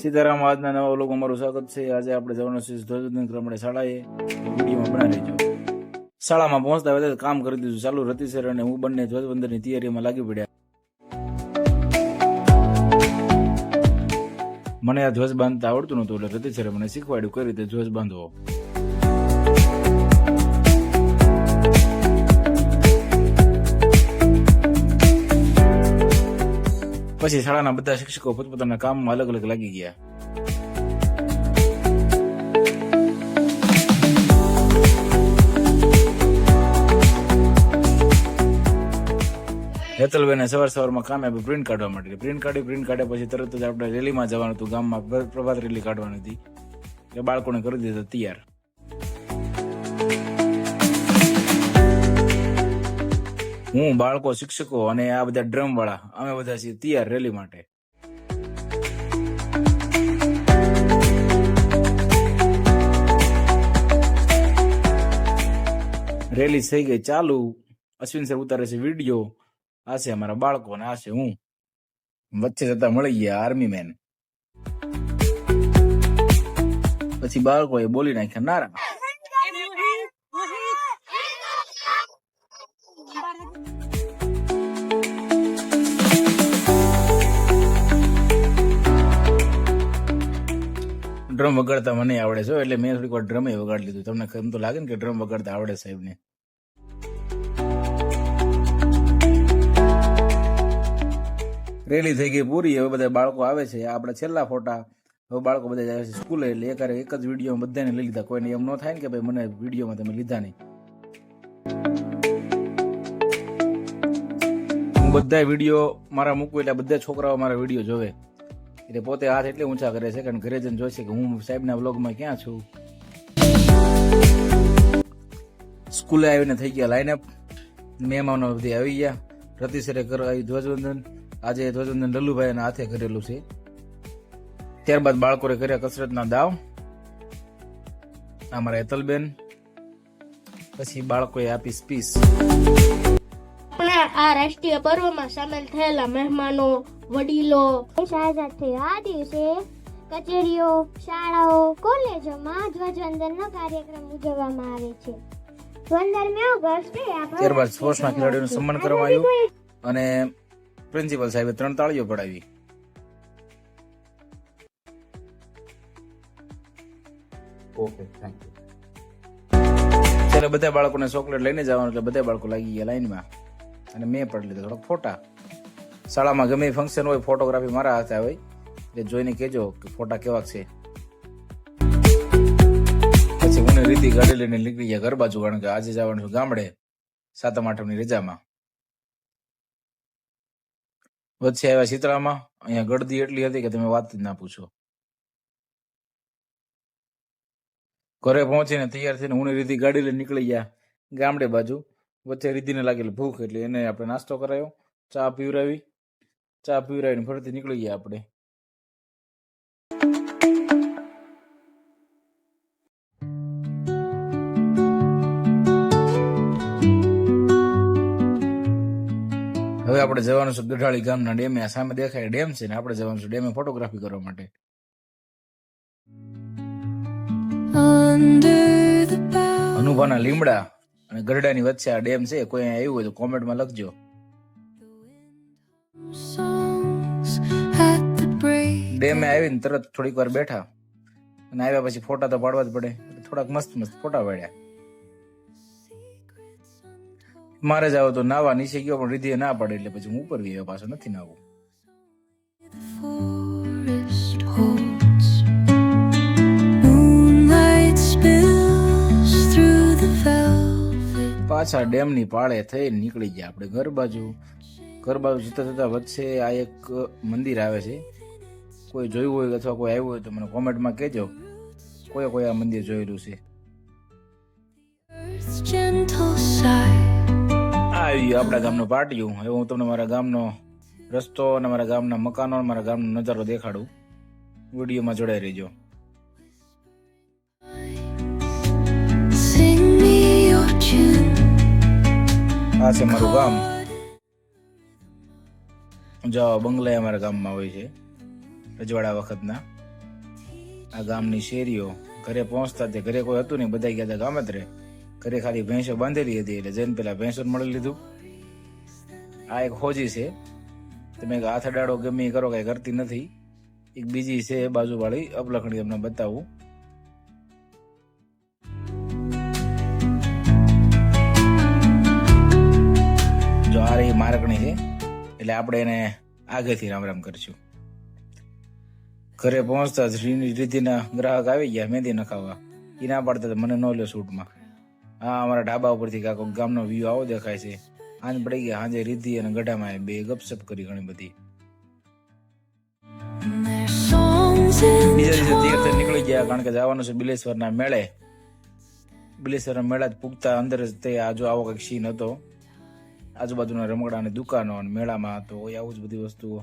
સીતારામ આજના નવા લોકો અમારું સ્વાગત છે. આજે આપણે જવાનું છે ધ્વજવંદન ક્રમણે શાળાએ. વિડીયોમાં બનાવી રહેજો શાળામાં પહોંચતા વધારે કામ કરી દીધું ચાલુ રતી અને હું બંને ધ્વજવંદનની તૈયારીમાં લાગી પડ્યા. મને આ ધ્વજ બાંધતા આવડતું નહોતું એટલે રતી સરે મને શીખવાડ્યું કઈ રીતે ધ્વજ બાંધવો પછી શાળાના બધા શિક્ષકો પોતપોતાના કામમાં અલગ અલગ લાગી ગયા. હેતલબેને સવાર સવારમાં કામે પ્રિન્ટ કાઢવા માટે. પ્રિન્ટ કાઢી પ્રિન્ટ કાઢ્યા પછી તરત જ આપણે રેલીમાં જવાનું હતું. ગામમાં પ્રભાત રેલી કાઢવાની હતી. એટલે બાળકોને કરી દીધા તૈયાર. હું બાળકો, શિક્ષકો અને આ બધા ડ્રમ વાળા, અમે બધા છીએ તૈયાર રેલી માટે. રેલી થઈ ગઈ ચાલુ. અશ્વિન સર ઉતારે છે વીડિયો આ છે અમારા બાળકો અને આ છે હું. વચ્ચે જતા મળી ગયા આર્મી મેન પછી બાળકોએ બોલી નાખ્યા નારા ડ્રમ વગાડતા મને આવડે છે એટલે મેં થોડીક વાર ડ્રમે વગાડી લીધું. તમને એમ તો લાગે ને કે ડ્રમ વગાડતા આવડે સાહેબને. રેલી થઈ ગઈ પૂરી, હવે બધા બાળકો આવે છે. આપણે છેલ્લા ફોટા. હવે બાળકો બધા જાય છે સ્કૂલે, એટલે એક એક જ વીડિયો બધાને લઈ લીધા. કોઈને એમ ન થાય ને કે ભાઈ મને વિડીયોમાં તમે લીધા નહીં. હું બધા વીડિયો મારા મૂકું એટલે બધા છોકરાઓ મારા વીડિયો જોવે. એટલે પોતે હાથ એટલે ઊંચા કરે છે કારણ ઘરે જઈને જોઈશે કે હું સાહેબના વ્લોગમાં ક્યાં છું? સ્કૂલે આવીને થઈ ગયા લાઈન અપ મહેમાનો બધી આવી ગયા. રતિસરે કરાવી ધ્વજવંદન. આજે ધ્વજવંદન લલ્લુભાઈના હાથે કરેલું છે. ત્યારબાદ બાળકોએ કર્યા કસરતના દાવ. અમારા એતલબેન પછી બાળકોએ આપી સ્પીચ. આ રાષ્ટ્રીય પર્વમાં સામેલ થયેલા મહેમાનો વડીલો આઝાદ થયો આ દિવસે કચેરીઓ શાળાઓ કોલેજોમાં ધ્વજવંદનનો કાર્યક્રમ ઉજવવામાં આવે છે. પંદરમી ઓગસ્ટે ત્યારબાદ સ્પોર્ટ્સના ખેલાડીઓનું સન્માન કરવામાં આવ્યું અને પ્રિન્સિપલ સાહેબે ત્રણ તાળીઓ પડાવી. ઓકે થેન્ક યુ ત્યારે બધા બાળકોને ચોકલેટ લઈને જવાનું એટલે બધા બાળકો લાગી ગયા લાઈનમાં. અને મેં પણ લીધો થોડોક ફોટા. શાળામાં ગમે ફંક્શન હોય ફોટોગ્રાફી મારા હાથે હોય એટલે જોઈને કહેજો કે ફોટા કેવા છે. પછી મને રીતિ ગાડી લઈને નીકળી ગયા ઘર બાજુ, કારણ કે આજે જવાનું છું ગામડે, સાતમ આઠમની રજામાં. વચ્ચે આવ્યા શીતળામાં અહીંયા ગળદી એટલી હતી કે તમે વાત જ ના પૂછો. ઘરે પહોંચીને તૈયાર થઈને હું રીતિ ગાડી લઈને નીકળી ગયા ગામડે બાજુ. વચ્ચે રીતિને લાગેલી ભૂખ એટલે એને આપણે નાસ્તો કરાયો ચા પીવરાવી ચા પીવરાવીને ફરીથી નીકળી ગયા આપણે. હવે આપણે જવાનું છે ગઢાળી ગામના ડેમે. આ સામે દેખાય ડેમ છે ને આપણે જવાનું છે ડેમે ફોટોગ્રાફી કરવા માટે. અનુભાના લીમડા. અને ગરડાની વચ્ચે આ ડેમ છે, કોઈ આવ્યું હોય તો કોમેન્ટમાં લખજો. ડેમે આવીને તરત થોડીક વાર બેઠા. અને આવ્યા પછી ફોટા તો પાડવા જ પડે. થોડાક મસ્ત મસ્ત ફોટા પાડ્યા. મારે જ આવો તો નાવા નીચે ગયો, પણ રીધી ના પડે એટલે પછી હું ઉપર ગયો, પાછો નથી નાવું. પાછા ડેમની પાળે થઈ નીકળી ગયા. આપણે ઘર બાજુ ઘર બાજુ જતા જતા વચ્ચે આ એક મંદિર આવે છે. કોઈ જોયું હોય અથવા કોઈ આવ્યું હોય તો મને કોમેન્ટમાં કહેજો. કોઈ કોઈ આ મંદિર જોયેલું છે. આ આવી આપણા ગામનું પાટિયું. હવે હું તમને મારા ગામનો રસ્તો અને મારા ગામના મકાનો અને મારા ગામનો નજારો દેખાડું. વિડીયોમાં જોડાઈ રહેજો. આ છે મારું ગામ. જો બંગલા અમારા ગામમાં હોય છે, રજવાડા વખતના. આ ગામની શેરીઓ, ઘરે પહોંચતા તે ઘરે કોઈ હતું નહીં બધા ગયા હતા ગામ જ રહે. ઘરે ખાલી ભેંસો બાંધેલી હતી એટલે જઈને પેલા ભેંસો મળી લીધું. આ એક હોજી છે. તમે હાથ અડાડો ગમે કરો, કઈ કરતી નથી. એક બીજી છે બાજુવાળી, અપલખણી તમને બતાવું. જો આ રહી મારકણી છે, એટલે આપણે એને આગળથી રામ રામ કરશું. ઘરે પહોંચતા જ રીતિના ગ્રાહક આવી ગયા, મહેંદી નખાવા એ ના પાડતા મને ન લ્યો શૂટમાં હા, અમારા ઢાબા ઉપરથી કાંકો ગામનો વ્યૂ આવો દેખાય છે. આંજ પડી ગયા સાંજે રીતિ અને ગઢામાં બે ગપસપ કરી ઘણી બધી. બીજા દિવસે તીર્થ નીકળી ગયા, કારણ કે જવાનું છે બિલેશ્વરના મેળે. બિલેશ્વરના મેળા જ પૂગતા, અંદર જ તે આ જો આવો કંઈક સીન હતો. આજુબાજુના રમકડાની દુકાનો અને મેળામાં તો આવું જ બધી વસ્તુઓ.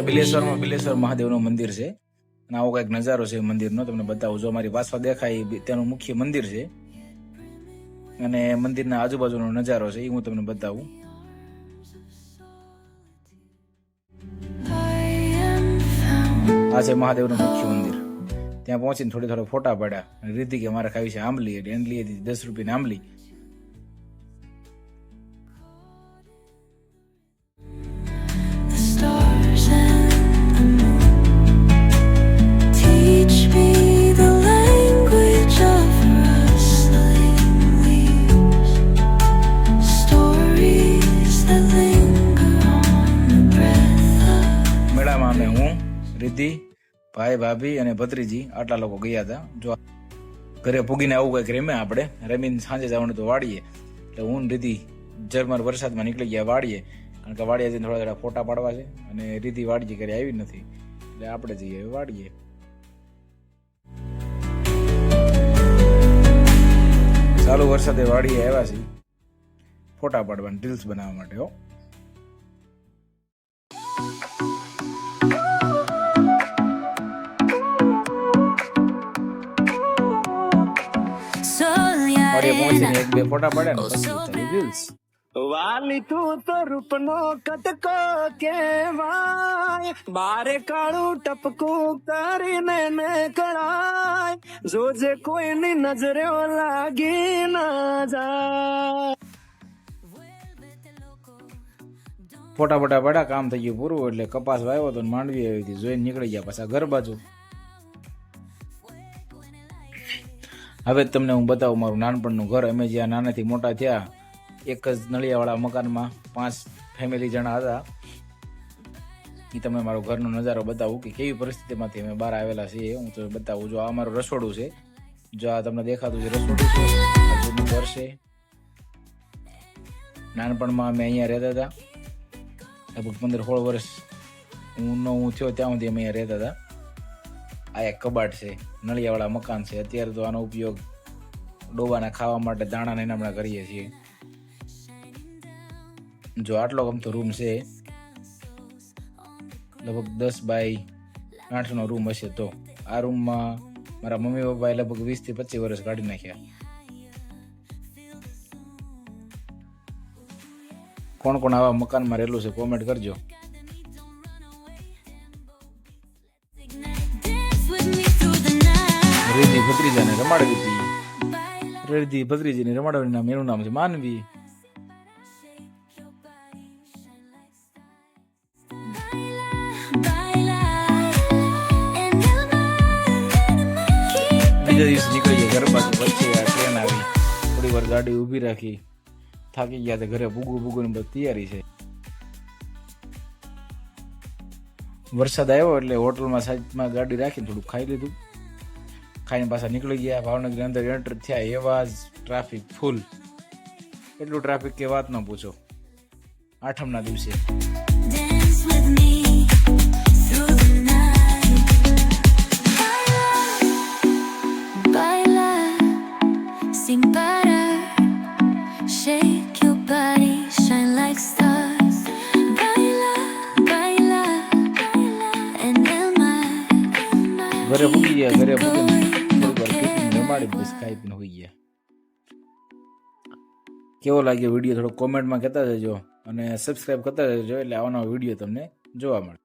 બિલેશ્વરમાં બિલેશ્વર મહાદેવનું મંદિર છે. અને આવો કંઈક નજારો છે મંદિરનો તમને બતાવું. જો મારી પાછળ દેખાય એ ત્યાંનું મુખ્ય મંદિર છે. અને મંદિરના આજુબાજુનો નજારો છે એ હું તમને બતાવું. આ છે મહાદેવનું મુખ્ય મંદિર. ત્યાં પહોંચીને થોડી થોડા ફોટા પાડ્યા. રીતિ કે મારે ખાવી છે આંબલી, એટલે એને લઈ દસ રૂપિયાની આંબલી. ભાઈ, ભાભી અને ભત્રીજી આટલા લોકો ગયા હતા. જો ઘરે પૂગીને આવું કંઈક રેમે આપણે, રમીને સાંજે જવાનું તો વાડીએ એટલે હું રીતિ ઝરમર વરસાદમાં નીકળી ગયા વાડીએ કારણ કે વાડીએ જઈને થોડા થોડા ફોટા પાડવા છે અને રીતિ વાડીએ ઘરે આવી નથી. એટલે આપણે જઈએ વાડીએ ચાલુ વરસાદે વાડીએ આવ્યા છીએ. ફોટા પાડવાની રીલ્સ બનાવવા માટે, હો. વાડીએ એક બે ફોટા પાડ્યા ને પછી રીલ્સ વાલી તું તો રૂપનો કટકો કેવાય બારે કાળું ટપકું કરીને ને કળાય જોજે કોઈની નજરે લાગી ના જાય. ફોટા ફોટા પાડ્યા કામ થઈ ગયું પૂરું એટલે કપાસ વાવ્યો તો માંડવી આવી હતી. જોઈને નીકળી ગયા પાછા ઘર બાજુ. હવે તમને હું બતાવું, મારું નાનપણનું ઘર. અમે જ્યાં નાનાથી મોટા થયા, એક જ નળિયાવાળા મકાનમાં પાંચ ફેમિલી જણા હતા. એ તમે મારો ઘરનો નજારો બતાવું કે કેવી પરિસ્થિતિમાંથી અમે બહાર આવેલા છીએ. હું તો બતાવું, જો આ મારું રસોડું છે, જો આ તમને દેખાતું છે રસોડું છે જૂનું ઘર છે. નાનપણમાં અમે અહીંયા રહેતા હતા. લગભગ પંદર સોળ વર્ષ હું નો હું થયો ત્યાં સુધી અમે અહીંયા રહેતા હતા. આ એક કબાટ છે, નળિયાવાળા મકાન છે. અત્યારે તો આનો ઉપયોગ ડોબાના ખાવા માટે દાણાને ને કરીએ છીએ. જો આટલો ગમતો રૂમ છે, લગભગ દસ બાય આઠનો રૂમ હશે તો. આ રૂમમાં મારા મમ્મી પપ્પાએ લગભગ વીસથી પચીસ વર્ષ કાઢી નાખ્યા. કોણ કોણ આવા મકાનમાં રહેલું છે કોમેન્ટ કરજો. ભત્રીજાને રમાડવી હતી. રેદી ભત્રીજીને રમાડવાની નામ એનું નામ છે માનવી. બીજા દિવસ નીકળી ગયા ઘર બાજુ વચ્ચે આ ટ્રેન આવી. થોડી વાર ગાડી ઊભી રાખી. થાકી ગયા તો ઘરે. ભૂગું ભૂગું બધી તૈયારી છે. વરસાદ આવ્યો એટલે હોટલમાં સાઈડમાં ગાડી રાખીને થોડું ખાઈ લીધું. ખાઈને પાછા નીકળી ગયા ભાવનગરની અંદર એન્ટર થયા એવા જ ટ્રાફિક ફૂલ એટલું ટ્રાફિક કે વાત ન પૂછો આઠમના દિવસે. ઘરે પૂગી ગયા ઘરે પૂગીને થોડીક વાર પીપીને રમાડી જમાડી બસ ખાઈ પીને હોઈ ગયા. કેવો લાગ્યો વીડિયો થોડો કોમેન્ટમાં કહેતા જજો અને સબસ્ક્રાઇબ કરતા જજો એટલે આવવાનો વીડિયો તમને જોવા મળે.